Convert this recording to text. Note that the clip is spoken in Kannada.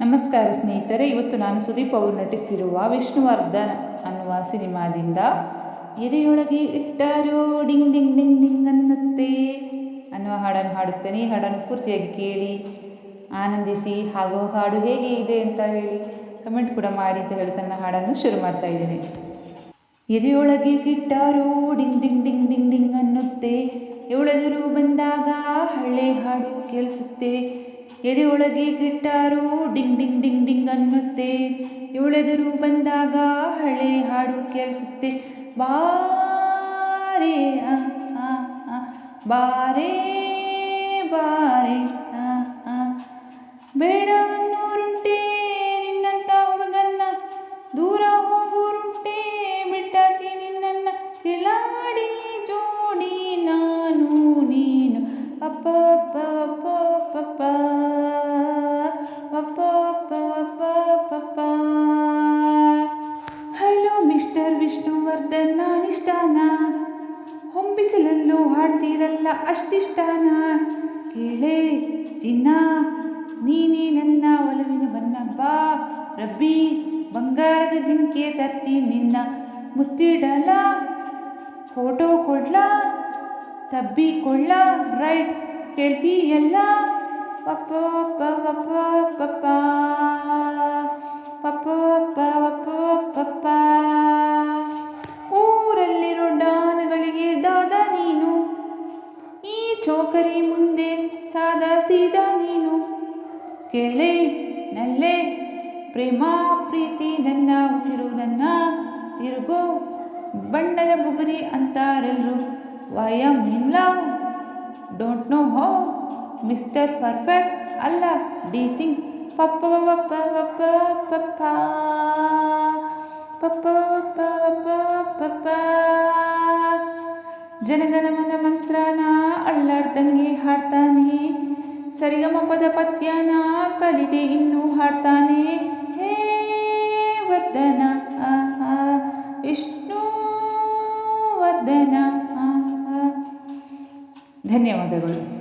ನಮಸ್ಕಾರ ಸ್ನೇಹಿತರೆ, ಇವತ್ತು ನಾನು ಸುದೀಪ್ ಅವರು ನಟಿಸಿರುವ ವಿಷ್ಣುವರ್ಧನ್ ಅನ್ನುವ ಸಿನಿಮಾದಿಂದ ಎದೆಯೊಳಗೆ ಇಟ್ಟಾರೋ ಡಿಂಗ್ ಡಿಂಗ್ ಡಿಂಗ್ ಡಿಂಗ್ ಅನ್ನುತ್ತೆ ಅನ್ನುವ ಹಾಡನ್ನು ಹಾಡುತ್ತೇನೆ. ಈ ಹಾಡನ್ನು ಪೂರ್ತಿಯಾಗಿ ಕೇಳಿ, ಆನಂದಿಸಿ, ಹಾಗೂ ಹಾಡು ಹೇಗೆ ಇದೆ ಅಂತ ಹೇಳಿ ಕಮೆಂಟ್ ಕೂಡ ಮಾಡಿ ಅಂತ ಹೇಳಿ ತನ್ನ ಹಾಡನ್ನು ಶುರು ಮಾಡ್ತಾ ಇದ್ದೇನೆ. ಎದೆಯೊಳಗೆ ಗಿಟ್ಟಾರೋ ding ding ding ding ding ಅನ್ನುತ್ತೆ, ಎವಳೆದರು ಬಂದಾಗ ಹಳ್ಳೆ ಹಾಡು ಕೇಳಿಸುತ್ತೆ ಎದೆಯೊಳಗೆ ಗಿಟ್ಟಾರೋ ಡಿಂಗ್ ಡಿಂಗ್ ಡಿಂಗ್ ಡಿಂಗ್ ಅನ್ನುತ್ತೆ. ಇವಳೆದುರು ಬಂದಾಗ ಹಳೆ ಹಾಡು ಕೇಳಿಸುತ್ತೆ. ಬಾರೆ ಆ, ಬಾರೆ. ವಿಷ್ಣುವರ್ಧನ್ ನಿಷ್ಠಾನ ಹೊಂಬಿಸಿಲಲ್ಲೂ ಹಾಡ್ತೀರಲ್ಲ ಅಷ್ಟಿಷ್ಟಾನ ಕೇಳೆ ಚಿನ್ನ ನೀನೇ ನನ್ನ ಒಲವಿನ ಬನ್ನಬ್ಬ ರಬ್ಬಿ, ಬಂಗಾರದ ಜಿಂಕೆ ತರ್ತಿ ನಿನ್ನ ಮುತ್ತಿಡಲ. Photo ಕೊಡ್ಲ, ತಬ್ಬಿ ಕೊಡ್ಲ right ಕೇಳ್ತೀಯಲ್ಲ. ಪಪ್ಪ ಪಪ್ಪ ಪಪ್ಪ. ಮುಂದೆ ಸಾದಾ ಸೀದಾ ನೀನು. ಕೇಳೆ, ನಲ್ಲೆ, ಪ್ರೇಮ, ಪ್ರೀತಿ, ನನ್ನ ಉಸಿರು, ನನ್ನ ತಿರುಗೋ, ಬಣ್ಣದ ಬುಗುರಿ ಅಂತಾರೆಲ್ಲರೂ why am in love don't know how, mister perfect ಅಲ್ಲ, ಡಿ ಸಿಂಗ್ ಪಪ್ಪ ಪಪ್ಪ ಪಪ್ಪ ಪಪ್ಪ ಪಪ್ಪ. ಜನಗಣಮನ ಮಂತ್ರನ ಅಳ್ಳಾಡ್ದಂಗೆ ಹಾಡ್ತಾನೆ. ಸರಿಗಮ ಪದ ಪದ್ಯನ ಕಲಿದೆ ಇನ್ನೂ ಹಾಡ್ತಾನೆ. ಹೇ ವರ್ಧನ ವಿಷ್ಣು ವರ್ಧನ. ಧನ್ಯವಾದಗಳು.